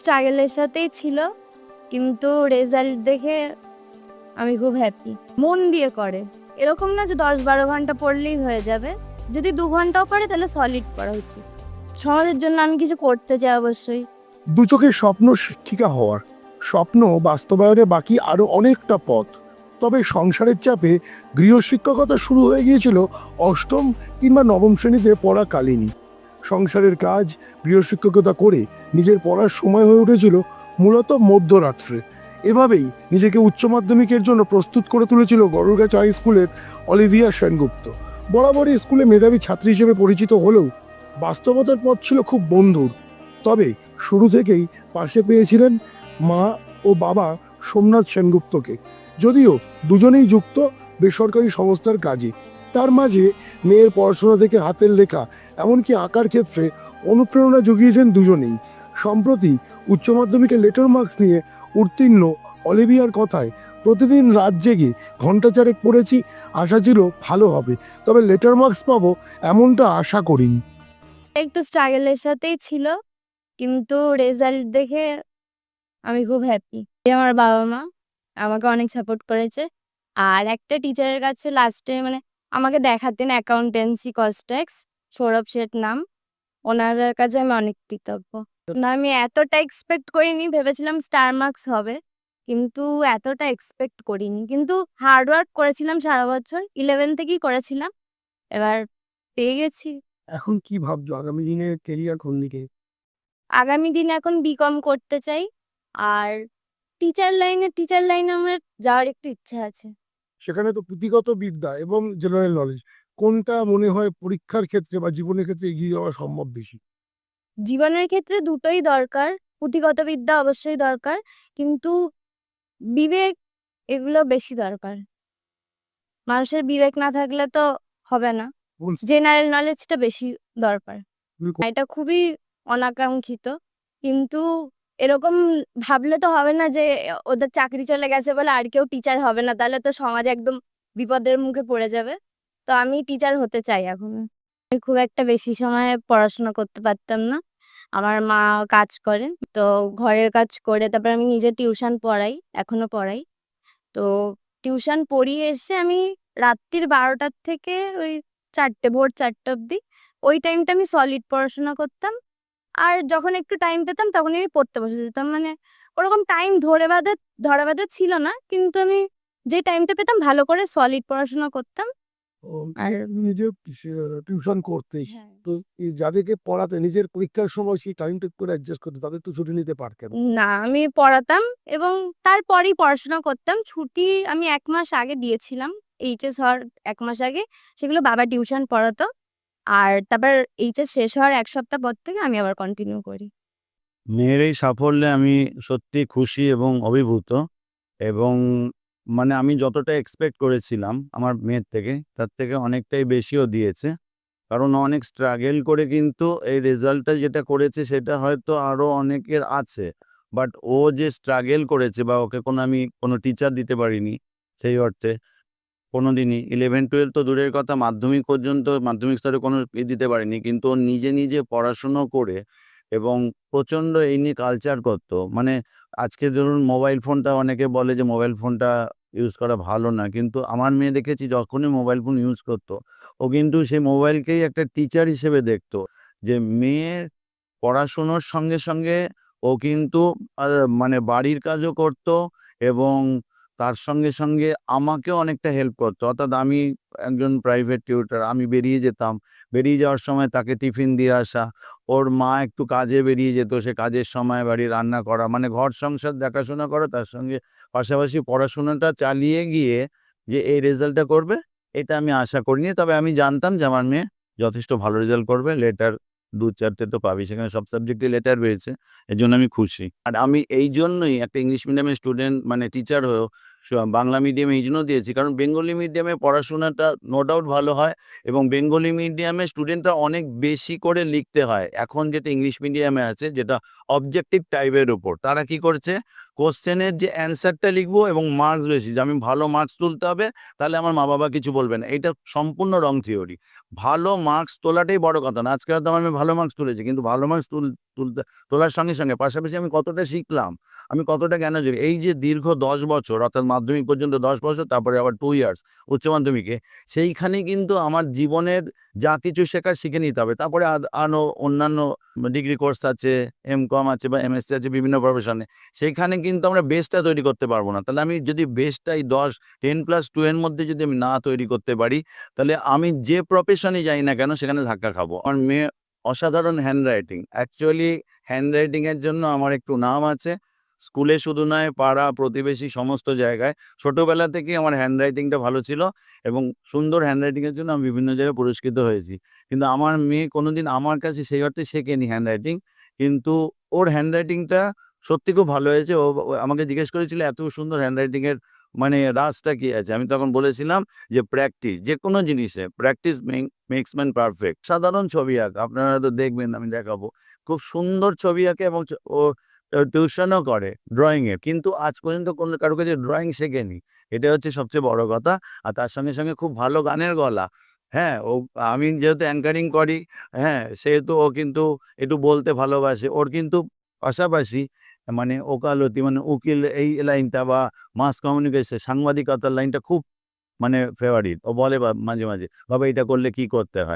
স্ট্রাগলের সাথেই ছিল, কিন্তু রেজাল্ট দেখে আমি খুব হ্যাপি মন দিয়ে করে। এরকম না যে দশ বারো ঘণ্টা পড়লেই হয়ে যাবে। যদি দু ঘন্টাও পড়ে তাহলে সলিড পড়া উচিত। সমাজের জন্য আমি কিছু করতে চাই অবশ্যই। দু চোখের স্বপ্ন শিক্ষিকা হওয়ার। স্বপ্ন বাস্তবায়নে বাকি আরও অনেকটা পথ। তবে সংসারের চাপে গৃহশিক্ষকতা শুরু হয়ে গিয়েছিল অষ্টম কিংবা নবম শ্রেণীতে পড়াকালীনই। সংসারের কাজ গৃহশিক্ষকতা করে নিজের পড়ার সময় হয়ে উঠেছিল মূলত মধ্যরাত্রে। এভাবেই নিজেকে উচ্চ মাধ্যমিকের জন্য প্রস্তুত করে তুলেছিল গরুরগাছা হাই স্কুলের অলিভিয়া সেনগুপ্ত। বরাবরই স্কুলে মেধাবী ছাত্রী হিসেবে পরিচিত হলেও বাস্তবতার পথ ছিল খুব বন্ধুর। তবে শুরু থেকেই পাশে পেয়েছিলেন মা ও বাবা সোমনাথ সেনগুপ্তকে। যদিও দুজনেই যুক্ত বেসরকারি সংস্থার কাজে। তার মাঝে মেয়ের পড়াশোনা থেকে হাতের লেখা, এমনকি আঁকার ক্ষেত্রে অনুপ্রেরণা জুগিয়েছেন দুজনেই। সম্প্রতি উচ্চ মাধ্যমিকে লেটার মার্কস নিয়ে উত্তীর্ণ অলিভিয়ার কথায়, প্রতিদিন রাত জেগে ঘণ্টা চারেক পড়েছি, আশা ছিল ভালো হবে, তবে লেটার মার্কস পাবো এমনটা আশা করিনি। একটু স্ট্রাগলের সাথেই ছিল, কিন্তু রেজাল্ট দেখে আমি খুব হ্যাপি আমার বাবা মা আমাকে অনেক সাপোর্ট করেছে, আর একটা টিচারের কাছে লাস্টে মানে আমাকে দেখাতেন accountancy cost tax Sourav Sheth নাম। ওনার কাছে আমি অনেক কৃতজ্ঞ। না আমি এতটা এক্সপেক্ট করিনি ভেবেছিলাম স্টার মার্কস হবে কিন্তু এতটা এক্সপেক্ট করিনি। কিন্তু হার্ড ওয়ার্ক করেছিলাম সারা বছর ইলেভেন থেকেই করেছিলাম এবার পেয়ে গেছি। এখন কি ভাবছ? আগামী দিনে কেরিয়ার কোন দিকে? আগামী দিনে এখন বিকম করতে চাই আর টিচার লাইনে টিচার লাইনে আমার যাওয়ার একটু ইচ্ছা আছে। সেখানে তো পুঁথিগত বিদ্যা এবং জেনারেল নলেজ কোনটা মনে হয় পরীক্ষার ক্ষেত্রে বা জীবনের ক্ষেত্রে এগিয়ে যাওয়া সম্ভব বেশি? জীবনের ক্ষেত্রে দুটোই দরকার পুঁথিগত বিদ্যা অবশ্যই দরকার কিন্তু বিবেক এগুলো বেশি দরকার। মানুষের বিবেক না থাকলে তো হবে না। জেনারেল নলেজটা বেশি দরকার। এটা খুবই অনাকাঙ্ক্ষিত কিন্তু এরকম ভাবলে তো হবে না যে, ওদের চাকরি চলে গেছে বলে আর কেউ টিচার হবে না। তাহলে তো সমাজ একদম বিপদের মুখে পড়ে যাবে। তো আমি টিচার হতে চাই এখন। আমি খুব একটা বেশি সময় পড়াশোনা করতে পারতাম না। আমার মা কাজ করে তো ঘরের কাজ করে তারপর আমি নিজে টিউশন পড়াই, এখনও পড়াই। তো টিউশন পড়িয়ে এসে আমি রাত্রির বারোটার থেকে ওই চারটে, ভোর চারটে অবধি ওই টাইমটা আমি সলিড পড়াশোনা করতাম। আর যখন একটু টাইম পেতাম তখনই আমি পড়তে বসে যেতাম। মানে ওরকম টাইম ধরে বাঁধে ধরা বাঁধে ছিল না কিন্তু আমি যে টাইমটা পেতাম ভালো করে সলিড পড়াশোনা করতাম। আর নিজে টিউশন করতে তো যাদেরকে পড়াতে নিজের পরীক্ষার সময় সেই টাইমটা করে অ্যাডজাস্ট করতে তাদের তো ছুটি নিতে পারতেন না। আমি পড়াতাম এবং তারপরেই পড়াশোনা করতাম। ছুটি আমি এক মাস আগে দিয়েছিলাম এইচএস হওয়ার এক মাস আগে। সেগুলো বাবা টিউশন পড়াতো। আর তারপর এইচএস শেষ হওয়ার এক সপ্তাহ পর থেকে আমি আবার কন্টিনিউ করি। মেয়ের এই সাফল্যে আমি সত্যি খুশি এবং অভিভূত এবং মানে আমি যতটা এক্সপেক্ট করেছিলাম আমার মেয়ের থেকে, তার থেকে অনেকটাই বেশিও দিয়েছে। কারণ অনেক স্ট্রাগেল করে কিন্তু এই রেজাল্টটা যেটা করেছে সেটা হয়তো আরও অনেকের আছে। বাট ও যে স্ট্রাগেল করেছে বা ওকে কোনো আমি কোনো টিচার দিতে পারিনি সেই অর্থে কোনো দিনই। ইলেভেন টুয়েলভ তো দূরের কথা, মাধ্যমিক পর্যন্ত, মাধ্যমিক স্তরে কোনো ই দিতে পারিনি। কিন্তু ও নিজে নিজে পড়াশুনো করে এবং প্রচণ্ড এই নিয়ে কালচার করতো। মানে আজকে ধরুন মোবাইল ফোনটা অনেকে বলে যে মোবাইল ফোনটা ইউজ করা ভালো না। কিন্তু আমার মেয়ে দেখেছি যখনই মোবাইল ফোন ইউজ করতো, ও কিন্তু সেই মোবাইলকেই একটা টিচার হিসেবে দেখতো যে, মেয়ে পড়াশুনোর সঙ্গে সঙ্গে ও কিন্তু মানে বাড়ির কাজও করতো এবং তার সঙ্গে সঙ্গে আমাকেও অনেকটা হেল্প করতো। অর্থাৎ আমি একজন প্রাইভেট টিউটার আমি বেরিয়ে যেতাম। বেরিয়ে যাওয়ার সময় তাকে টিফিন দিয়ে আসা। ওর মা একটু কাজে বেরিয়ে যেত, সে কাজের সময় বাড়ি রান্না করা মানে ঘর সংসার দেখাশোনা করা, তার সঙ্গে পাশাপাশি পড়াশোনাটা চালিয়ে গিয়ে যে এই রেজাল্টটা করবে, এটা আমি আশা করিনি। তবে আমি জানতাম যে আমার মেয়ে যথেষ্ট ভালো রেজাল্ট করবে লেটার দু চারটে তো পাবি। সেখানে সব সাবজেক্টে লেটার পেয়েছে এর জন্য আমি খুশি। আর আমি এই জন্যই একটা ইংলিশ মিডিয়ামের স্টুডেন্ট মানে টিচার হয়েও বাংলা মিডিয়ামে এই জন্য দিয়েছি। কারণ বেঙ্গলি মিডিয়ামে পড়াশোনাটা নো ডাউট ভালো হয় এবং বেঙ্গলি মিডিয়ামে স্টুডেন্টরা অনেক বেশি করে লিখতে হয়। এখন যেটা ইংলিশ মিডিয়ামে আছে, যেটা অবজেক্টিভ টাইপের উপর, তারা কি করছে? কোশ্চেনের যে অ্যান্সারটা লিখব এবং মার্কস বেশি, যে আমি ভালো মার্কস তুলতে হবে, তাহলে আমার মা বাবা কিছু বলবে না। এটা সম্পূর্ণ রং থিওরি ভালো মার্কস তোলাটাই বড় কথা না। আজকে হয়তো আমি ভালো মার্কস তুলেছি, কিন্তু ভালো মার্কস তুল, তুলতে, তোলার সঙ্গে সঙ্গে পাশাপাশি আমি কতটা শিখলাম, আমি কতটা জ্ঞান অর্জন, এই যে দীর্ঘ দশ বছর, অর্থাৎ মাধ্যমিক পর্যন্ত দশ বছর, তারপরে আবার টু ইয়ার্স উচ্চ মাধ্যমিকে, সেইখানে কিন্তু আমার জীবনের যা কিছু শেখার শিখে নিতে হবে। তারপরে আরও অন্যান্য ডিগ্রি কোর্স আছে এম কম আছে বা এমএসসি আছে, বিভিন্ন প্রফেশনে সেইখানে কিন্তু আমরা বেসটা তৈরি করতে পারব না। তাহলে আমি যদি বেসটাই দশ টেন প্লাস টু এর মধ্যে যদি আমি না তৈরি করতে পারি, তাহলে আমি যে প্রফেশনে যাই না কেন সেখানে ধাক্কা খাব। আমার মেয়ে অসাধারণ হ্যান্ড রাইটিং অ্যাকচুয়ালি হ্যান্ড রাইটিংয়ের জন্য আমার একটু নাম আছে। স্কুলে শুধু নয়, পাড়া, প্রতিবেশী, সমস্ত জায়গায়। ছোটবেলা থেকেই আমার হ্যান্ড রাইটিংটা ভালো ছিল এবং সুন্দর হ্যান্ড রাইটিংয়ের জন্য আমি বিভিন্ন জায়গায় পুরস্কৃত হয়েছি। কিন্তু আমার মেয়ে কোনোদিন আমার কাছে সেই অর্থে শেখেনি হ্যান্ড রাইটিং কিন্তু ওর হ্যান্ড রাইটিংটা সত্যি খুব ভালো হয়েছে। ও আমাকে জিজ্ঞেস করেছিল, এত সুন্দর হ্যান্ড রাইটিংয়ের মানে রাজটা কি আছে? আমি তখন বলেছিলাম যে প্র্যাকটিস যে কোনো জিনিসে প্র্যাকটিস মেক্স ম্যান পারফেক্ট সাধারণ ছবি আঁক, আপনারা তো দেখবেন, আমি দেখাবো। খুব সুন্দর ছবি আঁকে এবং ও টিউশনও করে ড্রয়িংয়ে কিন্তু আজ পর্যন্ত কোনো, কারও কাছে ড্রয়িং শেখেনি। এটা হচ্ছে সবচেয়ে বড় কথা। আর তার সঙ্গে সঙ্গে খুব ভালো গানের গলা। হ্যাঁ ও, আমি যেহেতু অ্যাঙ্কারিং করি হ্যাঁ সেহেতু ও কিন্তু একটু বলতে ভালোবাসে। ওর কিন্তু পাশাপাশি মানে ওকালতি মানে উকিল এই লাইনটা বা মাস কমিউনিকেশন সাংবাদিকতার লাইনটা খুব মানে ফেভারিট ও বলে মাঝে মাঝে, বাবা, এটা করলে কি করতে হয়?